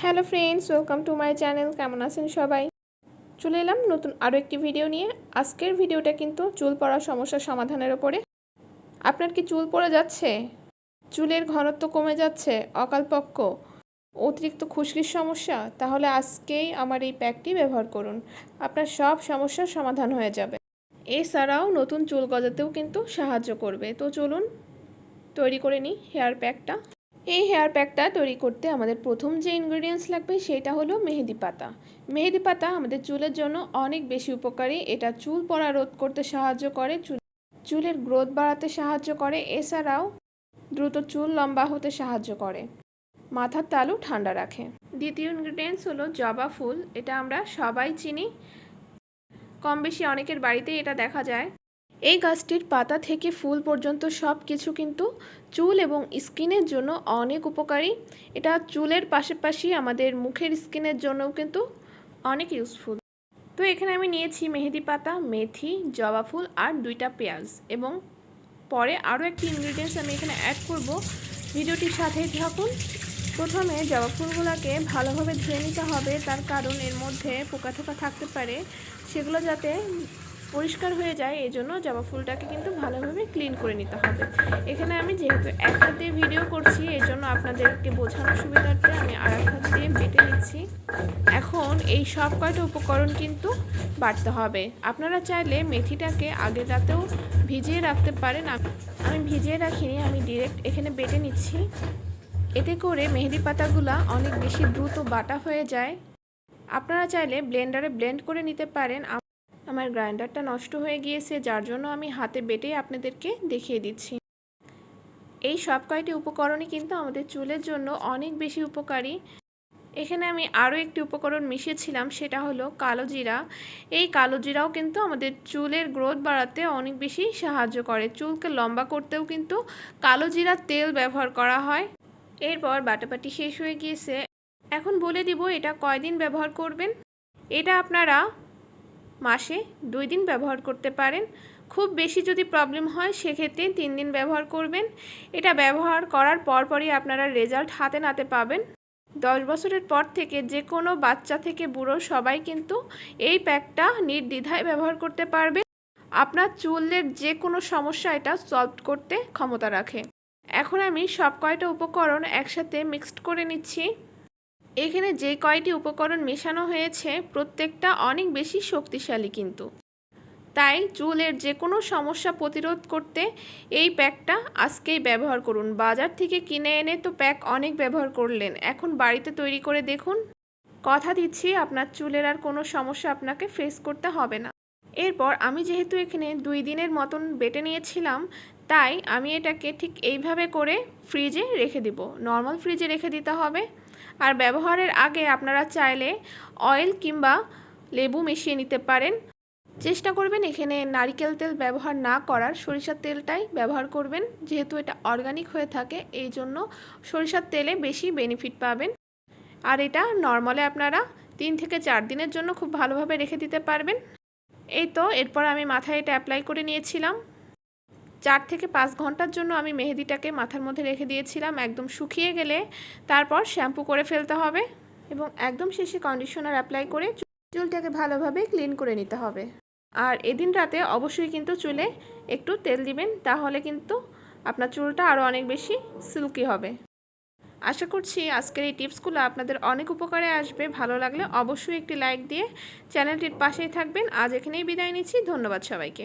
Hello friends, welcome to my channel. কেমন আছেন সবাই? চলে এলাম নতুন আরও একটি ভিডিও নিয়ে। আজকের ভিডিওটা কিন্তু চুল পড়ার সমস্যার সমাধানের ওপরে। আপনার কি চুল পড়ে যাচ্ছে? চুলের ঘনত্ব কমে যাচ্ছে, অকালপক্ক, অতিরিক্ত খুশকির সমস্যা, তাহলে আজকেই আমার এই প্যাকটি ব্যবহার করুন। আপনার সব সমস্যার সমাধান হয়ে যাবে। এছাড়াও নতুন চুল গজাতেও কিন্তু সাহায্য করবে। তো চলুন, তৈরি করে নিই হেয়ার প্যাকটা। এই হেয়ার প্যাকটা তৈরি করতে আমাদের প্রথম যে ইনগ্রেডিয়েন্টস লাগবে সেটা হলো মেহেদি পাতা। মেহেদি পাতা আমাদের চুলের জন্য অনেক বেশি উপকারী। এটা চুল পড়া রোধ করতে সাহায্য করে, চুল চুলের গ্রোথ বাড়াতে সাহায্য করে, এছাড়াও দ্রুত চুল লম্বা হতে সাহায্য করে। মাথার তালু ঠান্ডা রাখে। দ্বিতীয় ইনগ্রেডিয়েন্টস হলো জবা ফুল। এটা আমরা সবাই চিনি। কম বেশি অনেকের বাড়িতেই এটা দেখা যায়। এই গাছটির পাতা থেকে ফুল পর্যন্ত সব কিছু কিন্তু চুল এবং স্কিনের জন্য অনেক উপকারী। এটা চুলের পাশাপাশি আমাদের মুখের স্কিনের জন্যও কিন্তু অনেক ইউজফুল তো এখানে আমি নিয়েছি মেহেদি পাতা, মেথি, জবা ফুল আর দুইটা পেঁয়াজ এবং পরে আরও একটি ইনগ্রিডিয়েন্টস আমি এখানে অ্যাড করব। ভিডিওটির সাথেই থাকুন। প্রথমে জবা ফুলগুলোকে ভালোভাবে ধুয়ে নিতে হবে। তার কারণ এর মধ্যে পোকা থাকতে পারে। সেগুলো যাতে পরিষ্কার হয়ে যায় এই জন্য জবা ফুলটাকে কিন্তু ভালোভাবে ক্লিন করে নিতে হবে। এখানে আমি যেহেতু এক হাত দিয়ে ভিডিও করছি এই জন্য আপনাদেরকে বোঝানোর সুবিধার্থে আমি আর এক হাত দিয়ে বেটে নিচ্ছি। এখন এই সব কয়টা উপকরণ কিন্তু বাড়তে হবে। আপনারা চাইলে মেথিটাকে আগের রাতেও ভিজিয়ে রাখতে পারেন। আমি ভিজিয়ে রাখিনি, আমি ডিরেক্ট এখানে বেটে নিচ্ছি। এতে করে মেহেদি পাতাগুলা অনেক বেশি দ্রুত বাটা হয়ে যায়। আপনারা চাইলে ব্লেন্ডারে ব্লেন্ড করে নিতে পারেন। আমার গ্রাইন্ডারটা নষ্ট হয়ে গিয়েছে, যার জন্য আমি হাতে বেটে আপনাদেরকে দেখিয়ে দিচ্ছি। এই সব কয়টি উপকরণই কিন্তু আমাদের চুলের জন্য অনেক বেশি উপকারী। এখানে আমি আরও একটি উপকরণ মিশিয়েছিলাম, সেটা হলো কালো জিরা। এই কালো জিরাও কিন্তু আমাদের চুলের গ্রোথ বাড়াতে অনেক বেশি সাহায্য করে। চুলকে লম্বা করতেও কিন্তু কালো জিরার তেল ব্যবহার করা হয়। এরপর বাটাবাটি শেষ হয়ে গিয়েছে। এখন বলে দিব এটা কয়দিন ব্যবহার করবেন? এটা আপনারা মাসে দুই দিন ব্যবহার করতে পারেন। খুব বেশি যদি প্রবলেম হয়, সেক্ষেত্রে তিন দিন ব্যবহার করবেন। এটা ব্যবহার করার পরপরই আপনারা রেজাল্ট হাতে নাতে পাবেন। দশ বছরের পর থেকে যে কোনো বাচ্চা থেকে বুড়ো সবাই কিন্তু এই প্যাকটা নির্দ্বিধায় ব্যবহার করতে পারবে। আপনার চুলের যে কোনো সমস্যা এটা সলভ করতে ক্ষমতা রাখে। এখন আমি সব কয়টা উপকরণ একসাথে মিক্সড করে নিচ্ছি। এখানে যে কয়টি উপকরণ মেশানো হয়েছে, প্রত্যেকটা অনেক বেশি শক্তিশালী কিন্তু। তাই চুলের যে কোনো সমস্যা প্রতিরোধ করতে এই প্যাকটা আজকেই ব্যবহার করুন। বাজার থেকে কিনে এনে তো প্যাক অনেক ব্যবহার করলেন। এখন বাড়িতে তৈরি করে দেখুন। কথা দিচ্ছি, আপনার চুলের আর কোনো সমস্যা আপনাকে ফেস করতে হবে না। এরপর আমি যেহেতু এখানে দুই দিনের মতন বেটে নিয়েছিলাম তাই আমি এটাকে ঠিক এইভাবে করে ফ্রিজে রেখে দিব। নর্মাল ফ্রিজে রেখে দিতে হবে। আর ব্যবহারের আগে আপনারা চাইলে অয়েল কিংবা লেবু মিশিয়ে নিতে পারেন। চেষ্টা করবেন এখানে নারিকেল তেল ব্যবহার না করার। সরিষার তেলটাই ব্যবহার করবেন। যেহেতু এটা অর্গানিক হয়ে থাকে, এই জন্য সরিষার তেলে বেশি বেনিফিট পাবেন। আর এটা নর্মালে আপনারা তিন থেকে চার দিনের জন্য খুব ভালোভাবে রেখে দিতে পারবেন। এই তো, এরপর আমি মাথায় এটা অ্যাপ্লাই করে নিয়েছিলাম। চার থেকে পাঁচ ঘণ্টার জন্য আমি মেহেদিটাকে মাথার মধ্যে রেখে দিয়েছিলাম। একদম শুকিয়ে গেলে তারপর শ্যাম্পু করে ফেলতে হবে এবং একদম শেষে কন্ডিশনার অ্যাপ্লাই করে চুলটাকে ভালোভাবে ক্লিন করে নিতে হবে। আর এদিন রাতে অবশ্যই কিন্তু চুলে একটু তেল দিবেন, তাহলে কিন্তু আপনার চুলটা আরও অনেক বেশি সিল্কি হবে। আশা করছি আজকের এই টিপসগুলো আপনাদের অনেক উপকারে আসবে। ভালো লাগলে অবশ্যই একটি লাইক দিয়ে চ্যানেলটির পাশেই থাকবেন। আজ এখানেই বিদায় নিচ্ছি। ধন্যবাদ সবাইকে।